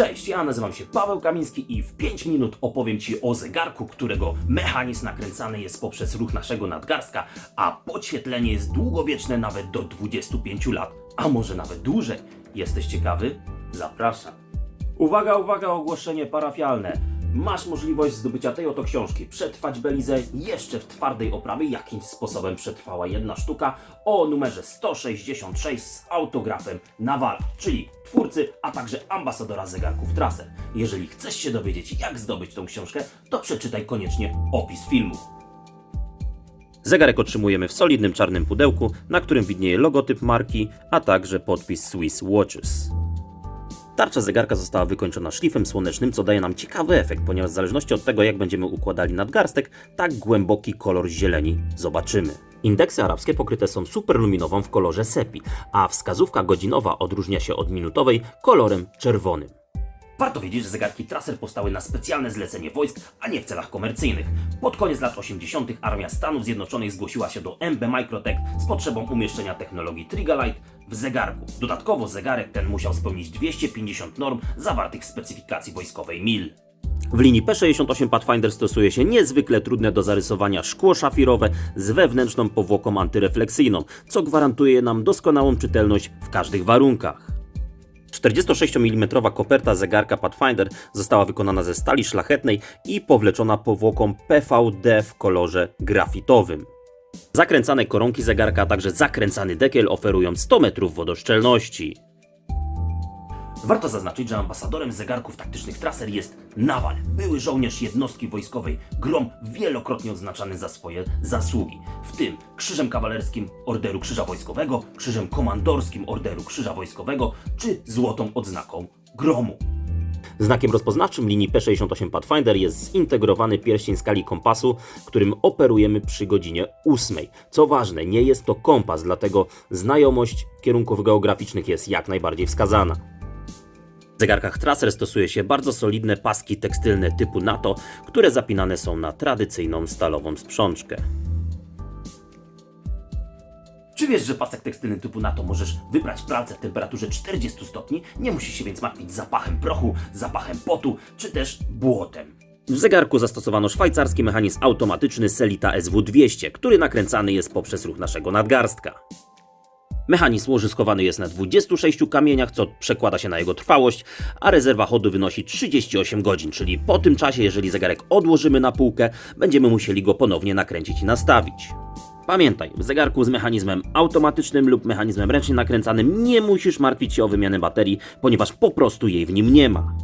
Cześć, ja nazywam się Paweł Kamiński i w 5 minut opowiem Ci o zegarku, którego mechanizm nakręcany jest poprzez ruch naszego nadgarstka, a podświetlenie jest długowieczne nawet do 25 lat, a może nawet dłużej. Jesteś ciekawy? Zapraszam. Uwaga, uwaga, ogłoszenie parafialne. Masz możliwość zdobycia tej oto książki Przetrwać Belizę jeszcze w twardej oprawie. Jakimś sposobem przetrwała jedna sztuka o numerze 166 z autografem Nawala, czyli twórcy, a także ambasadora zegarków Traser. Jeżeli chcesz się dowiedzieć, jak zdobyć tą książkę, to przeczytaj koniecznie opis filmu. Zegarek otrzymujemy w solidnym czarnym pudełku, na którym widnieje logotyp marki, a także podpis Swiss Watches. Tarcza zegarka została wykończona szlifem słonecznym, co daje nam ciekawy efekt, ponieważ w zależności od tego, jak będziemy układali nadgarstek, tak głęboki kolor zieleni zobaczymy. Indeksy arabskie pokryte są superluminową w kolorze sepi, a wskazówka godzinowa odróżnia się od minutowej kolorem czerwonym. Warto wiedzieć, że zegarki Traser powstały na specjalne zlecenie wojsk, a nie w celach komercyjnych. Pod koniec lat 80. armia Stanów Zjednoczonych zgłosiła się do MB Microtech z potrzebą umieszczenia technologii Trigalight w zegarku. Dodatkowo zegarek ten musiał spełnić 250 norm zawartych w specyfikacji wojskowej MIL. W linii P68 Pathfinder stosuje się niezwykle trudne do zarysowania szkło szafirowe z wewnętrzną powłoką antyrefleksyjną, co gwarantuje nam doskonałą czytelność w każdych warunkach. 46 mm koperta zegarka Pathfinder została wykonana ze stali szlachetnej i powleczona powłoką PVD w kolorze grafitowym. Zakręcane koronki zegarka, a także zakręcany dekiel oferują 100 metrów wodoszczelności. Warto zaznaczyć, że ambasadorem zegarków taktycznych Traser jest Nawal, były żołnierz jednostki wojskowej Grom, wielokrotnie odznaczany za swoje zasługi, w tym Krzyżem Kawalerskim Orderu Krzyża Wojskowego, Krzyżem Komandorskim Orderu Krzyża Wojskowego czy Złotą Odznaką Gromu. Znakiem rozpoznawczym linii P68 Pathfinder jest zintegrowany pierścień skali kompasu, którym operujemy przy godzinie 8. Co ważne, nie jest to kompas, dlatego znajomość kierunków geograficznych jest jak najbardziej wskazana. W zegarkach Tracer stosuje się bardzo solidne paski tekstylne typu NATO, które zapinane są na tradycyjną stalową sprzączkę. Czy wiesz, że pasek tekstylny typu NATO możesz wybrać pralce w temperaturze 40 stopni? Nie musisz się więc martwić zapachem prochu, zapachem potu, czy też błotem. W zegarku zastosowano szwajcarski mechanizm automatyczny Selita SW200, który nakręcany jest poprzez ruch naszego nadgarstka. Mechanizm łożyskowany jest na 26 kamieniach, co przekłada się na jego trwałość, a rezerwa chodu wynosi 38 godzin, czyli po tym czasie, jeżeli zegarek odłożymy na półkę, będziemy musieli go ponownie nakręcić i nastawić. Pamiętaj, w zegarku z mechanizmem automatycznym lub mechanizmem ręcznie nakręcanym nie musisz martwić się o wymianę baterii, ponieważ po prostu jej w nim nie ma.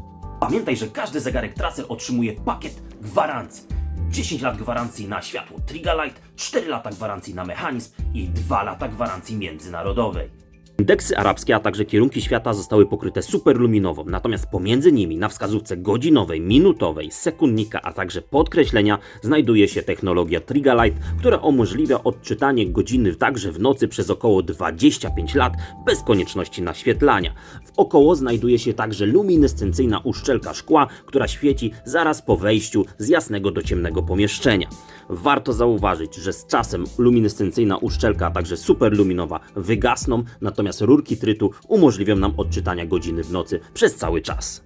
Pamiętaj, że każdy zegarek Tracer otrzymuje pakiet gwarancji. 10 lat gwarancji na światło Trigalight, 4 lata gwarancji na mechanizm i 2 lata gwarancji międzynarodowej. Indeksy arabskie, a także kierunki świata zostały pokryte superluminową, natomiast pomiędzy nimi na wskazówce godzinowej, minutowej, sekundnika, a także podkreślenia znajduje się technologia Trigalight, która umożliwia odczytanie godziny także w nocy przez około 25 lat bez konieczności naświetlania. W około znajduje się także luminescencyjna uszczelka szkła, która świeci zaraz po wejściu z jasnego do ciemnego pomieszczenia. Warto zauważyć, że z czasem luminescencyjna uszczelka, a także superluminowa wygasną, natomiast rurki trytu umożliwią nam odczytania godziny w nocy przez cały czas.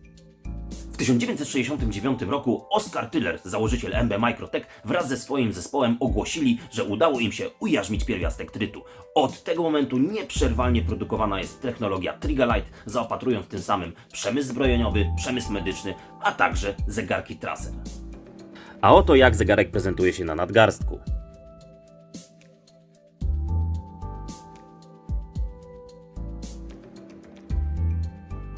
W 1969 roku Oscar Tiller, założyciel MB Microtech, wraz ze swoim zespołem ogłosili, że udało im się ujarzmić pierwiastek trytu. Od tego momentu nieprzerwalnie produkowana jest technologia Trigalight, zaopatrując tym samym przemysł zbrojeniowy, przemysł medyczny, a także zegarki Tracer. A oto jak zegarek prezentuje się na nadgarstku.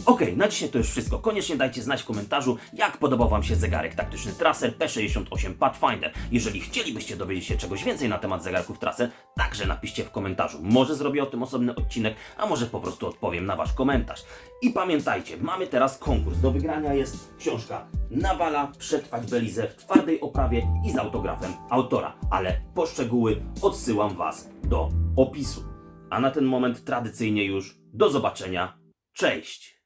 Okej, na dzisiaj to już wszystko. Koniecznie dajcie znać w komentarzu, jak podobał Wam się zegarek taktyczny Tracer P68 Pathfinder. Jeżeli chcielibyście dowiedzieć się czegoś więcej na temat zegarków Tracer, także napiszcie w komentarzu. Może zrobię o tym osobny odcinek, a może po prostu odpowiem na Wasz komentarz. I pamiętajcie, mamy teraz konkurs. Do wygrania jest książka Nawala Przetrwać Belizę w twardej oprawie i z autografem autora, ale po szczegóły odsyłam Was do opisu. A na ten moment tradycyjnie już do zobaczenia. Cześć!